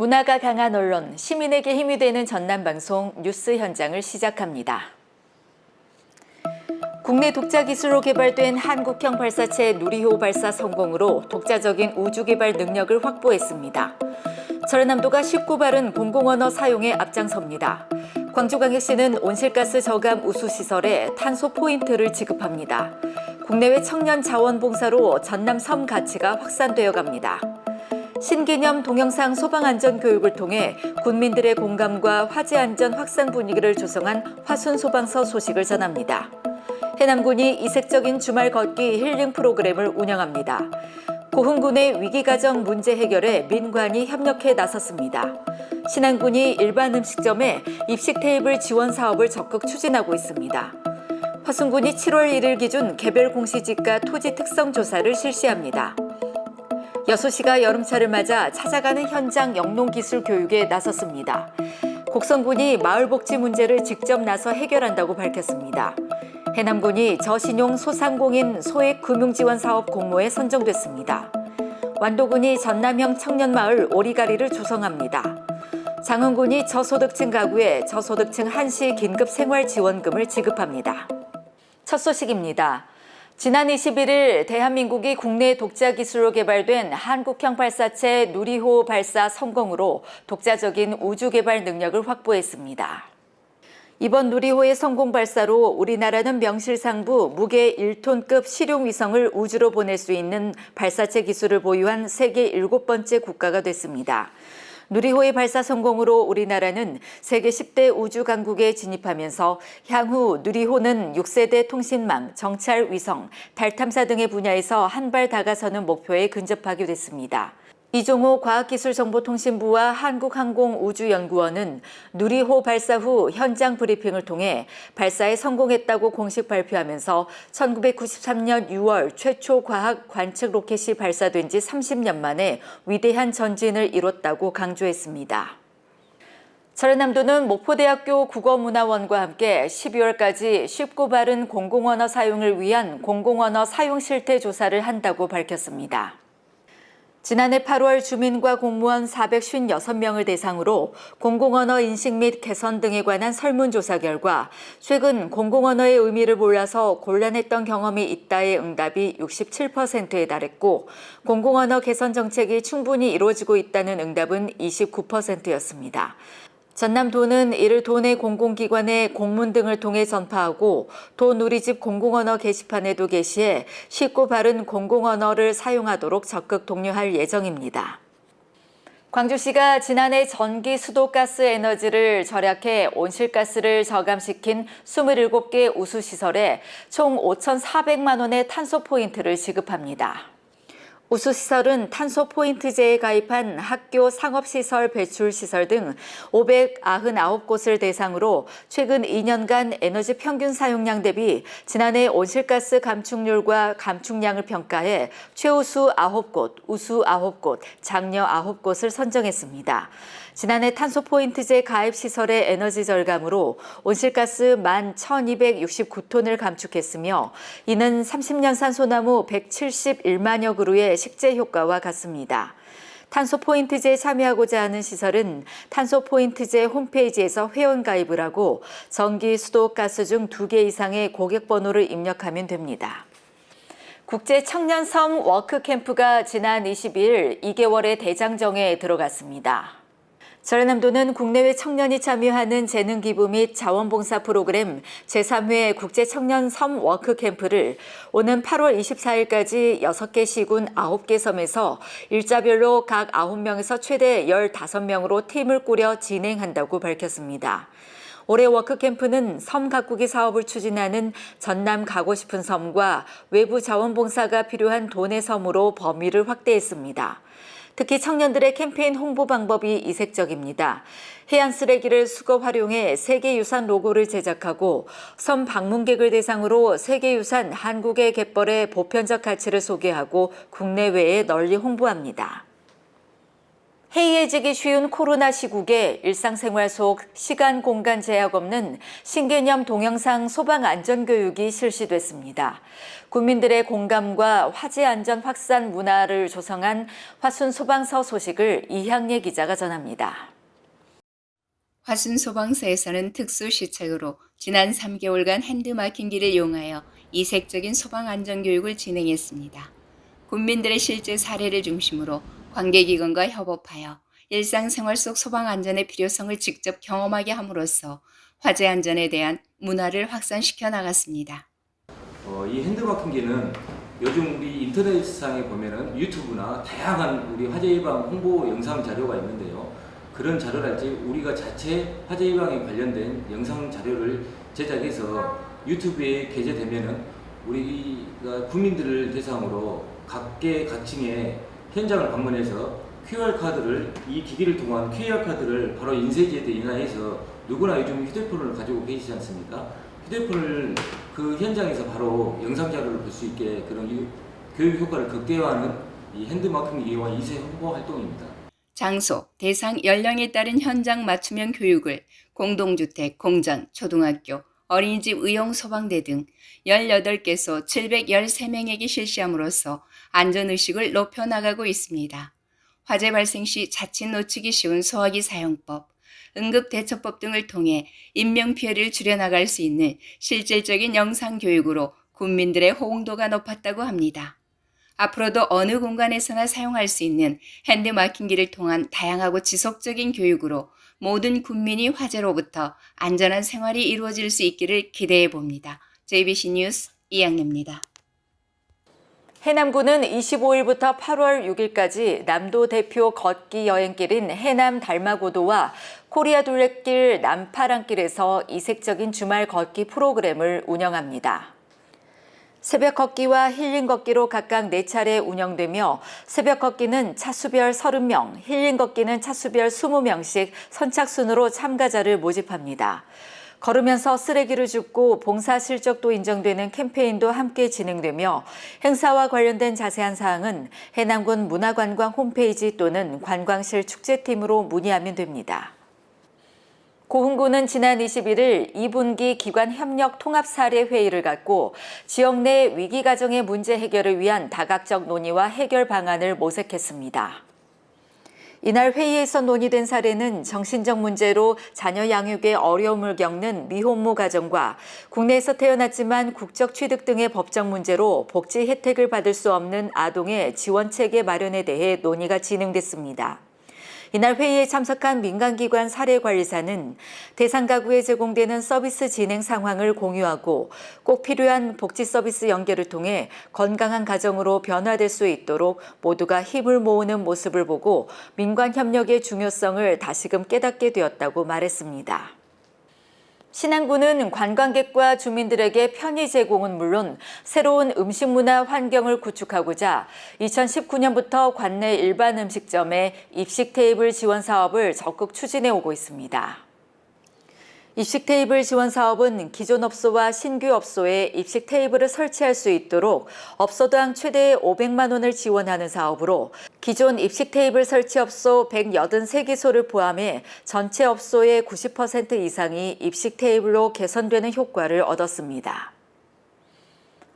문화가 강한 언론, 시민에게 힘이 되는 전남 방송 뉴스 현장을 시작합니다. 국내 독자 기술로 개발된 한국형 발사체 누리호 발사 성공으로 독자적인 우주 개발 능력을 확보했습니다. 전라남도가 쉽고 바른 공공언어 사용에 앞장섭니다. 광주광역시는 온실가스 저감 우수 시설에 탄소 포인트를 지급합니다. 국내외 청년 자원봉사로 전남 섬 가치가 확산되어 갑니다. 신개념 동영상 소방안전 교육을 통해 군민들의 공감과 화재 안전 확산 분위기를 조성한 화순 소방서 소식을 전합니다. 해남군이 이색적인 주말 걷기 힐링 프로그램을 운영합니다. 고흥군의 위기가정 문제 해결에 민관이 협력해 나섰습니다. 신안군이 일반 음식점에 입식 테이블 지원 사업을 적극 추진하고 있습니다. 화순군이 7월 1일 기준 개별 공시지가 토지 특성 조사를 실시합니다. 여수시가 여름철을 맞아 찾아가는 현장 영농기술 교육에 나섰습니다. 곡성군이 마을복지 문제를 직접 나서 해결한다고 밝혔습니다. 해남군이 저신용 소상공인 소액 금융지원 사업 공모에 선정됐습니다. 완도군이 전남형 청년마을 오리가리를 조성합니다. 장흥군이 저소득층 가구에 저소득층 한시 긴급 생활 지원금을 지급합니다. 첫 소식입니다. 지난 21일 대한민국이 국내 독자 기술로 개발된 한국형 발사체 누리호 발사 성공으로 독자적인 우주 개발 능력을 확보했습니다. 이번 누리호의 성공 발사로 우리나라는 명실상부 무게 1톤급 실용 위성을 우주로 보낼 수 있는 발사체 기술을 보유한 세계 일곱 번째 국가가 됐습니다. 누리호의 발사 성공으로 우리나라는 세계 10대 우주 강국에 진입하면서 향후 누리호는 6세대 통신망, 정찰 위성, 달 탐사 등의 분야에서 한 발 다가서는 목표에 근접하게 됐습니다. 이종호 과학기술정보통신부와 한국항공우주연구원은 누리호 발사 후 현장 브리핑을 통해 발사에 성공했다고 공식 발표하면서 1993년 6월 최초 과학 관측 로켓이 발사된 지 30년 만에 위대한 전진을 이뤘다고 강조했습니다. 전라남도는 목포대학교 국어문화원과 함께 12월까지 쉽고 바른 공공언어 사용을 위한 공공언어 사용 실태 조사를 한다고 밝혔습니다. 지난해 8월 주민과 공무원 456명을 대상으로 공공언어 인식 및 개선 등에 관한 설문조사 결과 최근 공공언어의 의미를 몰라서 곤란했던 경험이 있다의 응답이 67%에 달했고 공공언어 개선 정책이 충분히 이루어지고 있다는 응답은 29%였습니다. 전남도는 이를 도내 공공기관의 공문 등을 통해 전파하고 도 누리집 공공언어 게시판에도 게시해 쉽고 바른 공공언어를 사용하도록 적극 독려할 예정입니다. 광주시가 지난해 전기, 수도, 가스 에너지를 절약해 온실가스를 저감시킨 27개 우수시설에 총 5,400만 원의 탄소 포인트를 지급합니다. 우수시설은 탄소 포인트제에 가입한 학교, 상업시설, 배출시설 등 599곳을 대상으로 최근 2년간 에너지 평균 사용량 대비 지난해 온실가스 감축률과 감축량을 평가해 최우수 9곳, 우수 9곳, 장려 9곳을 선정했습니다. 지난해 탄소 포인트제 가입 시설의 에너지 절감으로 온실가스 11,269톤을 감축했으며 이는 30년 산 소나무 171만여 그루의 식재 효과와 같습니다. 탄소 포인트제에 참여하고자 하는 시설은 탄소 포인트제 홈페이지에서 회원 가입을 하고 전기, 수도, 가스 중 두 개 이상의 고객 번호를 입력하면 됩니다. 국제 청년 섬 워크 캠프가 지난 22일 2개월의 대장정에 들어갔습니다. 전라남도는 국내외 청년이 참여하는 재능 기부 및 자원봉사 프로그램 제3회 국제 청년 섬 워크 캠프를 오는 8월 24일까지 6개 시군 9개 섬에서 일자별로 각 9명에서 최대 15명으로 팀을 꾸려 진행한다고 밝혔습니다. 올해 워크캠프는 섬 가꾸기 사업을 추진하는 전남 가고 싶은 섬과 외부 자원봉사가 필요한 도내 섬으로 범위를 확대했습니다. 특히 청년들의 캠페인 홍보 방법이 이색적입니다. 해안 쓰레기를 수거 활용해 세계유산 로고를 제작하고 섬 방문객을 대상으로 세계유산 한국의 갯벌의 보편적 가치를 소개하고 국내외에 널리 홍보합니다. 해이해지기 쉬운 코로나 시국에 일상생활 속 시간 공간 제약 없는 신개념 동영상 소방 안전 교육이 실시됐습니다. 국민들의 공감과 화재 안전 확산 문화를 조성한 화순 소방서 소식을 이향예 기자가 전합니다. 화순 소방서에서는 특수 시책으로 지난 3개월간 핸드마킹기를 이용하여 이색적인 소방 안전 교육을 진행했습니다. 국민들의 실제 사례를 중심으로 관계기관과 협업하여 일상생활 속 소방 안전의 필요성을 직접 경험하게 함으로써 화재 안전에 대한 문화를 확산시켜 나갔습니다. 어, 이 핸드마킹기는 요즘 우리 인터넷상에 보면은 유튜브나 다양한 우리 화재 예방 홍보 영상 자료가 있는데요. 그런 자료랄지 우리가 자체 화재 예방에 관련된 영상 자료를 제작해서 유튜브에 게재되면은 우리가 국민들을 대상으로 각계 각층에 현장을 방문해서 QR 카드를 이 기기를 통한 QR 카드를 바로 인쇄지에 인화해서 누구나 요즘 휴대폰을 가지고 계시지 않습니까? 휴대폰을 그 현장에서 바로 영상 자료를 볼 수 있게 그런 유- 교육 효과를 극대화하는 이 핸드마킹 기와 이세 홍보 활동입니다. 장소, 대상, 연령에 따른 현장 맞춤형 교육을 공동주택, 공장, 초등학교, 어린이집 의용 소방대 등 18개소 713명에게 실시함으로써 안전의식을 높여나가고 있습니다. 화재 발생 시 자칫 놓치기 쉬운 소화기 사용법, 응급대처법 등을 통해 인명피해를 줄여나갈 수 있는 실질적인 영상 교육으로 국민들의 호응도가 높았다고 합니다. 앞으로도 어느 공간에서나 사용할 수 있는 핸드마킹기를 통한 다양하고 지속적인 교육으로 모든 국민이 화재로부터 안전한 생활이 이루어질 수 있기를 기대해 봅니다. JBC 뉴스 이양래입니다. 해남군은 25일부터 8월 6일까지 남도 대표 걷기 여행길인 해남 달마고도와 코리아 둘레길 남파랑길에서 이색적인 주말 걷기 프로그램을 운영합니다. 새벽 걷기와 힐링 걷기로 각각 4차례 운영되며 새벽 걷기는 차수별 30명, 힐링 걷기는 차수별 20명씩 선착순으로 참가자를 모집합니다. 걸으면서 쓰레기를 줍고 봉사 실적도 인정되는 캠페인도 함께 진행되며 행사와 관련된 자세한 사항은 해남군 문화관광 홈페이지 또는 관광실 축제팀으로 문의하면 됩니다. 고흥군은 지난 21일 2분기 기관 협력 통합 사례 회의를 갖고 지역 내 위기 가정의 문제 해결을 위한 다각적 논의와 해결 방안을 모색했습니다. 이날 회의에서 논의된 사례는 정신적 문제로 자녀 양육에 어려움을 겪는 미혼모 가정과 국내에서 태어났지만 국적 취득 등의 법적 문제로 복지 혜택을 받을 수 없는 아동의 지원 체계 마련에 대해 논의가 진행됐습니다. 이날 회의에 참석한 민간기관 사례관리사는 대상 가구에 제공되는 서비스 진행 상황을 공유하고 꼭 필요한 복지 서비스 연계를 통해 건강한 가정으로 변화될 수 있도록 모두가 힘을 모으는 모습을 보고 민관 협력의 중요성을 다시금 깨닫게 되었다고 말했습니다. 신안군은 관광객과 주민들에게 편의 제공은 물론 새로운 음식 문화 환경을 구축하고자 2019년부터 관내 일반 음식점에 입식 테이블 지원 사업을 적극 추진해 오고 있습니다. 입식 테이블 지원 사업은 기존 업소와 신규 업소에 입식 테이블을 설치할 수 있도록 업소당 최대 500만 원을 지원하는 사업으로 기존 입식 테이블 설치 업소 183개소를 포함해 전체 업소의 90% 이상이 입식 테이블로 개선되는 효과를 얻었습니다.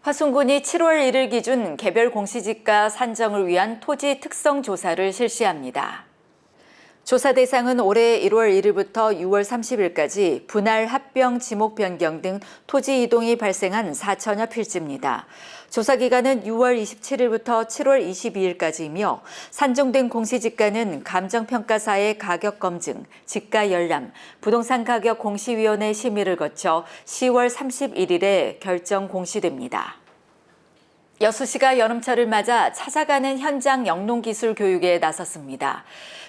화순군이 7월 1일 기준 개별 공시지가 산정을 위한 토지 특성 조사를 실시합니다. 조사 대상은 올해 1월 1일부터 6월 30일까지 분할 합병 지목 변경 등 토지 이동이 발생한 4천여 필지입니다. 조사 기간은 6월 27일부터 7월 22일까지이며 산정된 공시지가는 감정평가사의 가격 검증, 지가 열람, 부동산 가격 공시위원회 심의를 거쳐 10월 31일에 결정 공시됩니다. 여수시가 여름철을 맞아 찾아가는 현장 영농기술 교육에 나섰습니다.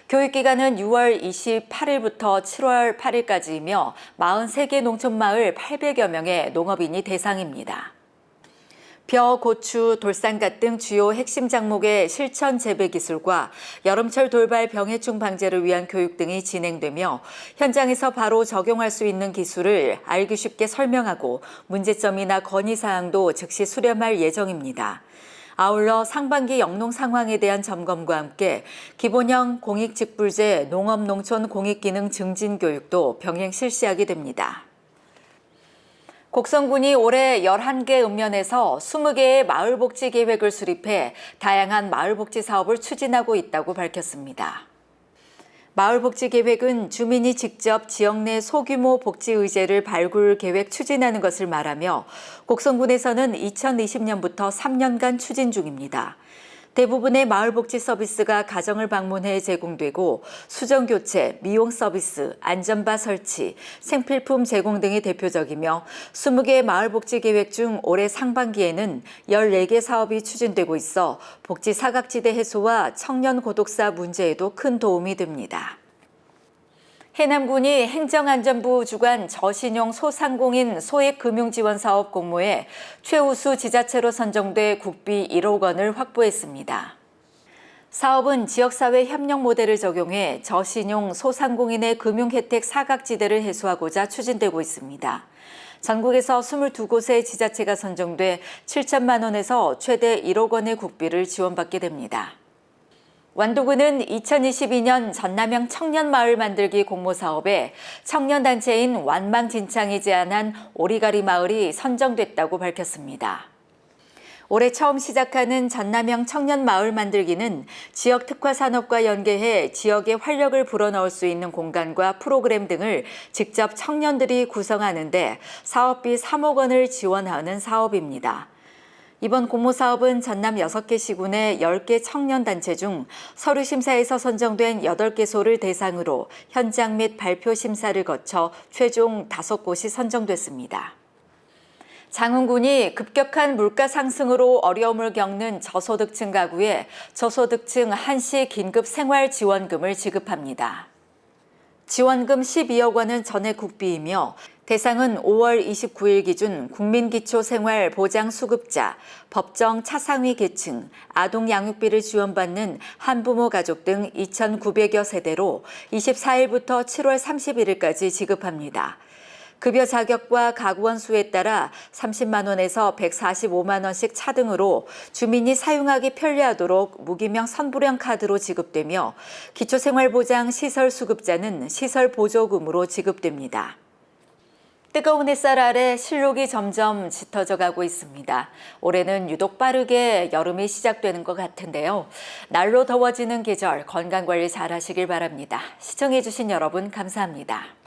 교육기간은 6월 28일부터 7월 8일까지이며 43개 농촌마을 800여 명의 농업인이 대상입니다. 벼, 고추, 돌산갓 등 주요 핵심 작목의 실천 재배 기술과 여름철 돌발 병해충 방제를 위한 교육 등이 진행되며 현장에서 바로 적용할 수 있는 기술을 알기 쉽게 설명하고 문제점이나 건의 사항도 즉시 수렴할 예정입니다. 아울러 상반기 영농 상황에 대한 점검과 함께 기본형 공익직불제 농업농촌 공익기능 증진 교육도 병행 실시하게 됩니다. 곡성군이 올해 11개 읍면에서 20개의 마을복지 계획을 수립해 다양한 마을복지 사업을 추진하고 있다고 밝혔습니다. 마을복지 계획은 주민이 직접 지역 내 소규모 복지 의제를 발굴 계획 추진하는 것을 말하며 곡성군에서는 2020년부터 3년간 추진 중입니다. 대부분의 마을복지 서비스가 가정을 방문해 제공되고 수정 교체, 미용 서비스, 안전바 설치, 생필품 제공 등이 대표적이며 20개 마을복지 계획 중 올해 상반기에는 14개 사업이 추진되고 있어 복지 사각지대 해소와 청년 고독사 문제에도 큰 도움이 됩니다. 해남군이 행정안전부 주관 저신용 소상공인 소액금융지원사업 공모에 최우수 지자체로 선정돼 국비 1억 원을 확보했습니다. 사업은 지역사회 협력 모델을 적용해 저신용 소상공인의 금융 혜택 사각지대를 해소하고자 추진되고 있습니다. 전국에서 22곳의 지자체가 선정돼 7천만 원에서 최대 1억 원의 국비를 지원받게 됩니다. 완도군은 2022년 전남형 청년마을 만들기 공모 사업에 청년단체인 완망진창이 제안한 오리가리 마을이 선정됐다고 밝혔습니다. 올해 처음 시작하는 전남형 청년 마을 만들기는 지역 특화 산업과 연계해 지역의 활력을 불어넣을 수 있는 공간과 프로그램 등을 직접 청년들이 구성하는데 사업비 3억 원을 지원하는 사업입니다. 이번 공모 사업은 전남 6개 시군의 10개 청년단체 중 서류 심사에서 선정된 8개 소를 대상으로 현장 및 발표 심사를 거쳐 최종 5곳이 선정됐습니다. 장흥군이 급격한 물가 상승으로 어려움을 겪는 저소득층 가구에 저소득층 한시 긴급 생활 지원금을 지급합니다. 지원금 12억 원은 전액 국비이며 대상은 5월 29일 기준 국민기초생활보장수급자, 법정 차상위 계층, 아동 양육비를 지원받는 한부모 가족 등 2,900여 세대로 24일부터 7월 31일까지 지급합니다. 급여 자격과 가구원 수에 따라 30만 원에서 145만 원씩 차등으로 주민이 사용하기 편리하도록 무기명 선불형 카드로 지급되며 기초생활보장 시설 수급자는 시설 보조금으로 지급됩니다. 뜨거운 햇살 아래 실록이 점점 짙어져 가고 있습니다. 올해는 유독 빠르게 여름이 시작되는 것 같은데요. 날로 더워지는 계절 건강 관리 잘 하시길 바랍니다. 시청해주신 여러분 감사합니다.